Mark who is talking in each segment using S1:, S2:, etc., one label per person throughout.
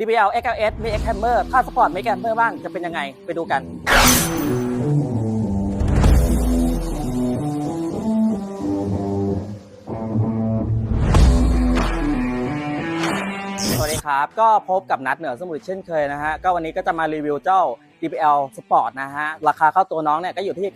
S1: DBL XLS มี X Hammer ถ้าสปอร์ตไม่ X Hammer บ้างจะเป็นยังไงไปดูกัน สวัสดีครับ ก็พบกับนัดเหนือสมุทรเช่นเคยนะฮะ ก็วันนี้ก็จะมารีวิวเจ้า DPL Sport นะฮะ ราคาเข้าตัวน้องเนี่ยก็อยู่ที่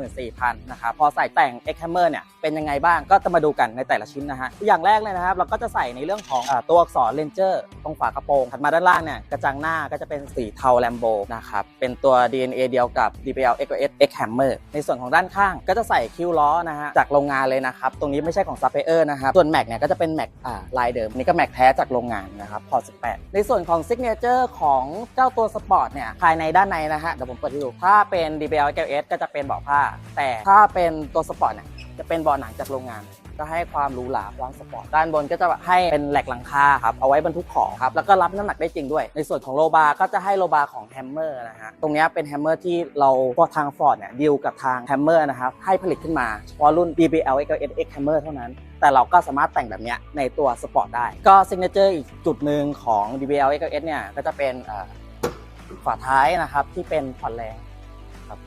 S1: 984,000นะครับพอใส่แต่ง X Hammer เนี่ยเป็นยังไงบ้างก็จะมาดูกันในแต่ละชิ้นนะฮะ อย่างแรกเลยนะครับ เราก็จะใส่ในเรื่องของอตัวอักษร Ranger ตรงฝากระโปรงถัดมาด้านล่างเนี่ยกระจังหน้าก็จะเป็นสีเทา Lambo นะครับเป็นตัว DNA เดียวกับ DPL XOS X Hammer ในส่วนของด้านข้างก็จะใส่คิ้วล้อนะฮะจากโรงงานเลยนะครับตรงนี้ไม่ใช่ของ Supplier นะครับส่วนแม็กเนี่ยก็จะเป็นแม็กอ่าลายเดิมนี่ก็แม็กแท้จากโรงงานนะครับพอ18ในส่วนของ Signature ของเจ้าตัว Sport เนี่ยภายในด้านานในนะฮะเดี๋ยวผมเปิดให้ดูถ้าเป็น DBL XLS ก็จะเป็นเบาะผ้า แต่ถ้าเป็นตัว Sport เนี่ยจะเป็นเบาะหนังจากโรงงานก็ให้ความหรูหราความสปอร์ตด้านบนก็จะให้เป็นแหลกหลังคาครับเอาไว้บรรทุกของครับแล้วก็รับน้ำหนักได้จริงด้วย ในส่วนของโลบาร์ก็จะให้โลบาร์ของแฮมเมอร์นะฮะตรงนี้เป็นแฮมเมอร์ที่เราพอทางฟอร์ดเนี่ยดีลกับทางแฮมเมอร์นะครับให้ผลิตขึ้นมาเฉพาะรุ่น DBL XLS X Hammer เท่านั้น แต่เราก็สามารถแต่งแบบเนี้ยในตัวสปอร์ตได้ ก็ซิงเกิลเจอร์อีกจุดหนึ่งของ DBL XLS เนี่ยก็จะเป็น ฝาท้ายนะครับที่เป็นผ่อนแรงครับ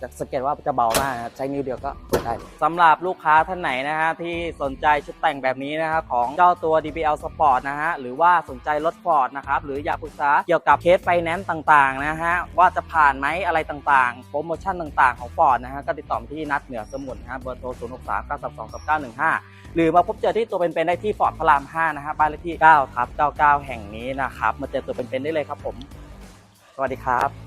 S1: จะสังเกตว่าจะเบามากนะใช้นิ้วเดียวก็เปิดได้สำหรับลูกค้าท่านไหนนะฮะที่สนใจชุดแต่งแบบนี้นะฮะของเจ้าตัว DBL Sport นะฮะหรือว่าสนใจรถ Ford นะครับหรืออยากปรึกษาเกี่ยวกับเคสไฟแนนซ์ต่างๆนะฮะว่าจะผ่านไหมอะไรต่างๆโปรโมชั่นต่างๆของ Ford นะฮะก็ติดต่อที่นัดเหนือสมุนนะฮะเบอร์โทร 0 6 3 9 3 2 9 1 5 หรือมาพบเจอที่ตัวเป็นๆได้ที่ฟอร์ดพระราม 5 นะฮะบ้านเลขที่9ทับ99 แห่งนี้นะครับมาเจอตัวเป็นๆได้เลยครับผม สวัสดีครับ